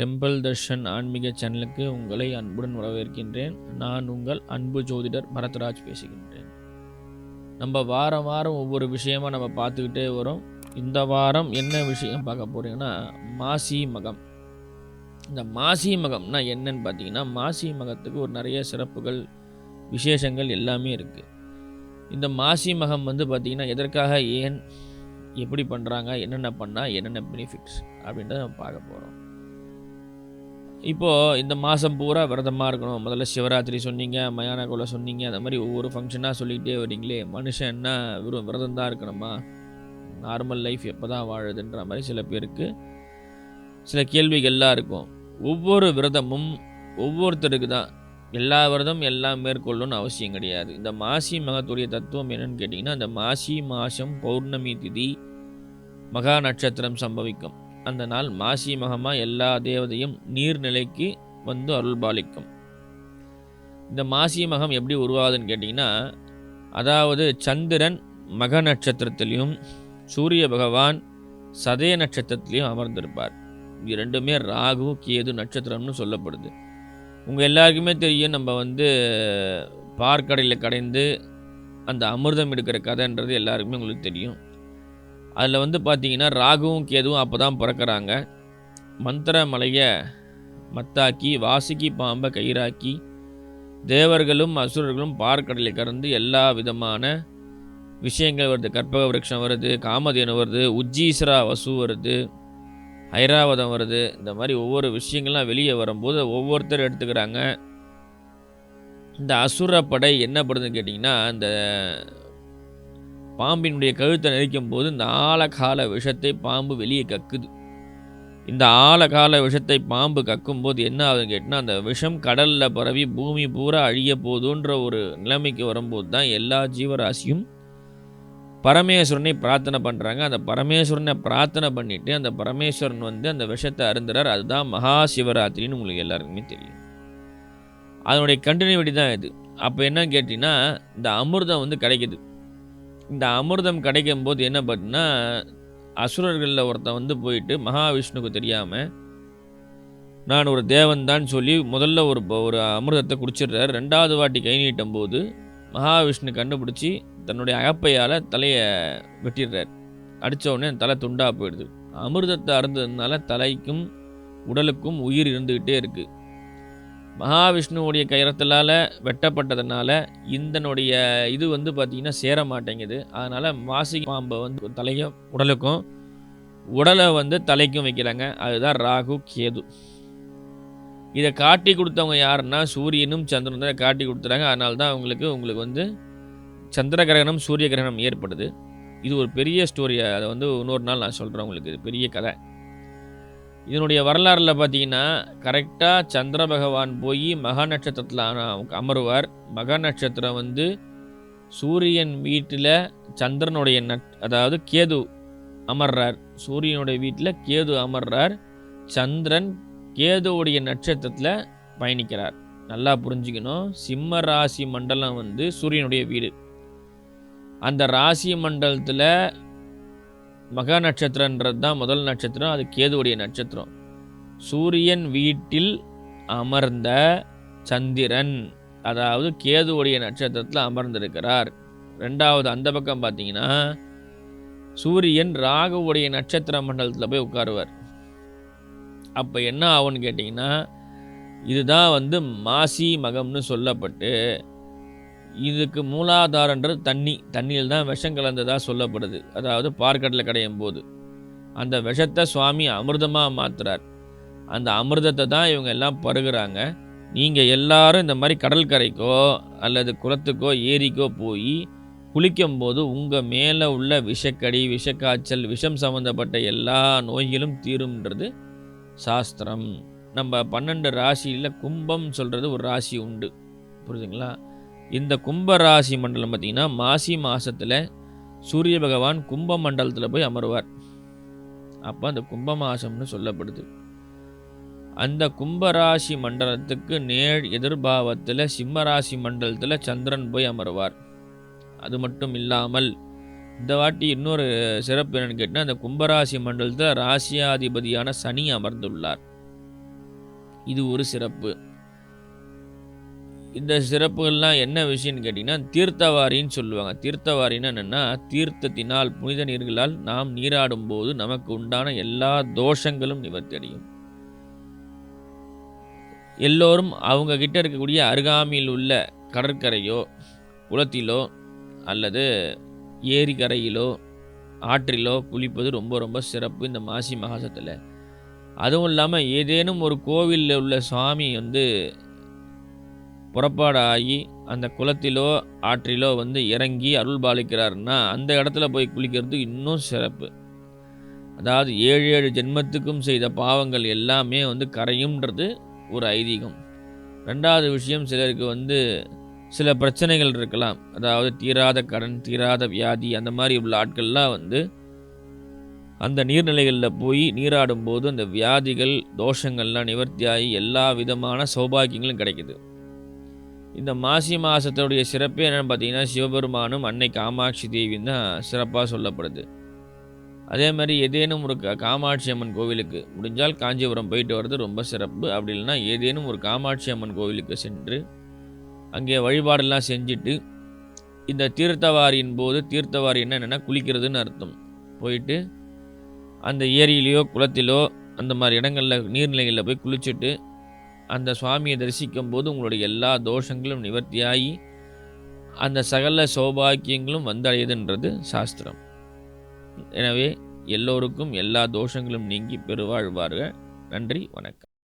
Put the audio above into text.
Temple Darshan ஆன்மீக சேனலுக்கு உங்களை அன்புடன் வரவேற்கின்றேன். நான் உங்கள் அன்பு ஜோதிடர் பரத்ராஜ் பேசுகின்றேன். நம்ம வாரம் வாரம் ஒவ்வொரு விஷயமாக நம்ம பார்த்துக்கிட்டே வரோம். இந்த வாரம் என்ன விஷயம் பார்க்க போகிறீங்கன்னா மாசி மகம். இந்த மாசி மகம்னா என்னன்னு பார்த்தீங்கன்னா மாசி மகத்துக்கு ஒரு நிறைய சிறப்புகள் விசேஷங்கள் எல்லாமே இருக்குது இந்த மாசி மகம் வந்து பார்த்திங்கன்னா எதற்காக ஏன் எப்படி பண்ணுறாங்க என்னென்ன பண்ணால் என்னென்ன பெனிஃபிட்ஸ் அப்படின்றத நம்ம பார்க்க போகிறோம் இப்போது இந்த மாதம் பூரா விரதமாக இருக்கணும். முதல்ல சிவராத்திரி சொன்னீங்க மயான கோலை சொன்னீங்க அந்த மாதிரி ஒவ்வொரு ஃபங்க்ஷனாக சொல்லிக்கிட்டே வரீங்களே மனுஷன் என்ன வெறும் விரதம் தான் இருக்கணுமா? நார்மல் லைஃப் எப்போ தான் வாழுதுன்ற மாதிரி சில பேருக்கு சில கேள்விகள்லாம் இருக்கும். ஒவ்வொரு விரதமும் ஒவ்வொருத்தருக்கு தான். எல்லா விரதம் எல்லாம் மேற்கொள்ளணும்னு அவசியம் கிடையாது. இந்த மாசி மகத்துடைய தத்துவம் என்னன்னு கேட்டிங்கன்னா இந்த மாசி மாதம் பௌர்ணமி திதி மகா நட்சத்திரம் சம்பவிக்கும். அந்த நாள் மாசி மகமாக எல்லா தேவதையும் நீர்நிலைக்கு வந்து அருள்பாலிக்கும். இந்த மாசி மகம் எப்படி உருவாகுதுன்னு கேட்டிங்கன்னா அதாவது சந்திரன் மக நட்சத்திரத்திலையும் சூரிய பகவான் சதய நட்சத்திரத்திலையும் அமர்ந்திருப்பார். இது ரெண்டுமே ராகு கேது நட்சத்திரம்னு சொல்லப்படுது. உங்கள் எல்லாருக்குமே தெரியும் நம்ம வந்து பார்க்கடையில் கடைந்து அந்த அமிர்தம் எடுக்கிற கதைன்றது எல்லாருக்குமே உங்களுக்கு தெரியும். அதில் வந்து பார்த்தீங்கன்னா ராகுவும் கேதுவும் அப்போ தான் பிறக்கிறாங்க. மந்திர மலையை மத்தாக்கி வாசுகி பாம்பை கயிறாக்கி தேவர்களும் அசுரர்களும் பார்க்கடலை கறந்து எல்லா விதமான விஷயங்கள் வருது. கற்பக விரக்ஷம் வருது காமதேனு வருது உஜ்ஜீஸ்வரா வசு வருது ஐராவதம் வருது. இந்த மாதிரி ஒவ்வொரு விஷயங்கள்லாம் வெளியே வரும்போது ஒவ்வொருத்தர் எடுத்துக்கிறாங்க. இந்த அசுர படை என்னப்படுதுன்னு கேட்டிங்கன்னா இந்த பாம்பினுடைய கழுத்தை நெரிக்கும் போது இந்த ஆழகால விஷத்தை பாம்பு வெளியே கக்குது. இந்த ஆழகால விஷத்தை பாம்பு கக்கும்போது என்ன ஆகுதுன்னு கேட்டால் அந்த விஷம் கடலில் பரவி பூமி பூரா அழிய போதுன்ற ஒரு நிலைமைக்கு வரும்போது தான் எல்லா ஜீவராசியும் பரமேஸ்வரனை பிரார்த்தனை பண்ணுறாங்க அந்த பரமேஸ்வரனை பிரார்த்தனை பண்ணிவிட்டு அந்த பரமேஸ்வரன் வந்து அந்த விஷத்தை அருந்துறார். அதுதான் மகா சிவராத்திரின்னு உங்களுக்கு எல்லாருக்குமே தெரியும். அதனுடைய கண்டினியூட்டி தான் இது. அப்போ என்னன்னு கேட்டிங்கன்னா இந்த அமிர்தம் வந்து கிடைக்குது. இந்த அமிர்தம் கிடைக்கும் போது என்ன பார்த்தீங்கன்னா அசுரர்களில் ஒருத்தன் வந்து போயிட்டு மகாவிஷ்ணுக்கு தெரியாமல் நான் ஒரு தேவன் தான் சொல்லி முதல்ல ஒரு ஒரு அமிர்தத்தை குடிச்சிடுறார். ரெண்டாவது வாட்டி கை நீட்டும் போது மகாவிஷ்ணு கண்டுபிடிச்சி தன்னுடைய அகப்பையால் தலையை வெட்டிடுறார். அடித்தவுடனே அந்த தலை துண்டாக போயிடுது. அமிர்தத்தை அருந்ததுனால தலைக்கும் உடலுக்கும் உயிர் இருந்துக்கிட்டே இருக்குது மகாவிஷ்ணுவுடைய கயிறத்தலால் வெட்டப்பட்டதுனால இந்தனுடைய இது வந்து பார்த்திங்கன்னா சேர மாட்டேங்குது அதனால் மாசி பாம்பை வந்து தலையும் உடலுக்கும் உடலை வந்து தலைக்கும் வைக்கிறாங்க அதுதான் ராகு கேது. இதை காட்டி கொடுத்தவங்க யாருன்னா சூரியனும் சந்திரனும் தான் காட்டி கொடுத்துறாங்க. அதனால தான் அவங்களுக்கு உங்களுக்கு வந்து சந்திர கிரகணம் சூரிய கிரகணம் ஏற்படுது. இது ஒரு பெரிய ஸ்டோரி அதை வந்து இன்னொரு நாள் நான் சொல்கிறேன் உங்களுக்கு. இது பெரிய கதை. இதனுடைய வரலாறில் பார்த்தீங்கன்னா கரெக்டாக சந்திர பகவான் போய் மகா நட்சத்திரத்தில் அமருவார். மகா நட்சத்திரம் வந்து சூரியன் வீட்டில் சந்திரனுடைய நட் அதாவது கேது அமர்றார். சூரியனுடைய வீட்டில் கேது அமர்றார். சந்திரன் கேதுவுடைய நட்சத்திரத்தில் பயணிக்கிறார். நல்லா புரிஞ்சுக்கணும். சிம்ம ராசி மண்டலம் வந்து சூரியனுடைய வீடு. அந்த ராசி மண்டலத்தில் மகா நட்சத்திரன்றது தான் முதல் நட்சத்திரம் அது கேதுவுடைய நட்சத்திரம். சூரியன் வீட்டில் அமர்ந்த சந்திரன் அதாவது கேதுவுடைய நட்சத்திரத்தில் அமர்ந்திருக்கிறார். ரெண்டாவது அந்த பக்கம் பார்த்தீங்கன்னா சூரியன் ராகுவுடைய நட்சத்திர மண்டலத்தில் போய் உட்காருவார். அப்போ என்ன ஆகும்னு கேட்டிங்கன்னா இதுதான் வந்து மாசி மகம்னு சொல்லப்பட்டு இதுக்கு மூலாதாரன்றது தண்ணி. தண்ணியில் தான் விஷம் கலந்ததாக சொல்லப்படுது. அதாவது பார்க்கடலில் கடையும் போது. அந்த விஷத்தை சுவாமி அமிர்தமாக மாற்றுறார் அந்த அமிர்தத்தை தான் இவங்க எல்லாம் பருகிறாங்க. நீங்கள் எல்லாரும் இந்த மாதிரி கடற்கரைக்கோ அல்லது குளத்துக்கோ ஏரிக்கோ போய் குளிக்கும்போது உங்கள் மேலே உள்ள விஷக்கடி விஷக்காய்ச்சல் விஷம் சம்மந்தப்பட்ட எல்லா நோய்களும் தீரும்ன்றது சாஸ்திரம். நம்ம பன்னெண்டு ராசியில் கும்பம் சொல்கிறது ஒரு ராசி உண்டு. புரியுதுங்களா இந்த கும்பராசி மண்டலம் பார்த்திங்கன்னா மாசி மாதத்தில் சூரிய பகவான் கும்ப மண்டலத்தில் போய் அமருவார். அப்போ அந்த கும்ப மாசம்னு சொல்லப்படுது. அந்த கும்பராசி மண்டலத்துக்கு நேர் எதிர்பாவத்தில் சிம்மராசி மண்டலத்தில் சந்திரன் போய் அமருவார். அது மட்டும் இல்லாமல் இந்த வாட்டி இன்னொரு சிறப்பு என்னன்னு கேட்டால் அந்த கும்பராசி மண்டலத்தில் ராசியாதிபதியான சனி அமர்ந்துள்ளார். இது ஒரு சிறப்பு. இந்த சிறப்புகள்லாம் என்ன விஷயம்னு கேட்டிங்கன்னா தீர்த்தவாரின்னு சொல்லுவாங்க. தீர்த்தவாரின்னு என்னென்னா தீர்த்தத்தினால் புனித நீர்களால் நாம் நீராடும் போது நமக்கு உண்டான எல்லா தோஷங்களும் நிவர்த்தி அடையும் எல்லோரும் அவங்க கிட்ட இருக்கக்கூடிய அருகாமையில் உள்ள கடற்கரையோ குளத்திலோ அல்லது ஏரிக்கரையிலோ ஆற்றிலோ குளிப்பது ரொம்ப ரொம்ப சிறப்பு இந்த மாசி மாதத்தில் அதுவும் இல்லாமல் ஏதேனும் ஒரு கோவிலில் உள்ள சுவாமி வந்து புறப்பாடாகி அந்த குளத்திலோ ஆற்றிலோ வந்து இறங்கி அருள் பாலிக்கிறாருன்னா அந்த இடத்துல போய் குளிக்கிறது இன்னும் சிறப்பு. அதாவது ஏழு ஏழு ஜென்மத்துக்கும் செய்த பாவங்கள் எல்லாமே வந்து கரையும்ன்றது ஒரு ஐதீகம். ரெண்டாவது விஷயம் சிலருக்கு வந்து சில பிரச்சனைகள் இருக்கலாம். அதாவது தீராத கடன் தீராத வியாதி அந்த மாதிரி உள்ள ஆட்கள்லாம் வந்து அந்த நீர்நிலைகளில் போய் நீராடும் போது அந்த வியாதிகள் தோஷங்கள்லாம் நிவர்த்தியாகி எல்லா விதமான சௌபாகியங்களும் கிடைக்குது. இந்த மாசி மாதத்துடைய சிறப்பே என்னென்னு பார்த்தீங்கன்னா சிவபெருமானும் அன்னை காமாட்சி தேவியும் தான் சிறப்பாக சொல்லப்படுது. அதே மாதிரி ஏதேனும் ஒரு கா- காமாட்சி அம்மன் கோவிலுக்கு முடிஞ்சால் காஞ்சிபுரம் போயிட்டு வர்றது ரொம்ப சிறப்பு. அப்படி இல்லைன்னா ஏதேனும் ஒரு காமாட்சி அம்மன் கோவிலுக்கு சென்று அங்கே வழிபாடெல்லாம் செஞ்சுட்டு இந்த தீர்த்தவாரியின் போது தீர்த்தவாரி என்ன என்னென்னா குளிக்கிறதுன்னு அர்த்தம். போயிட்டு அந்த ஏரியிலையோ குளத்திலோ அந்த மாதிரி இடங்களில் நீர்நிலைகளில் போய் குளிச்சுட்டு அந்த சுவாமியை தரிசிக்கும் போது உங்களுடைய எல்லா தோஷங்களும் நிவர்த்தியாகி அந்த சகல சௌபாக்கியங்களும் வந்தடையுதுன்றது சாஸ்திரம். எனவே எல்லோருக்கும் எல்லா தோஷங்களும் நீங்கி பெருவாழ்வார்கள். நன்றி வணக்கம்.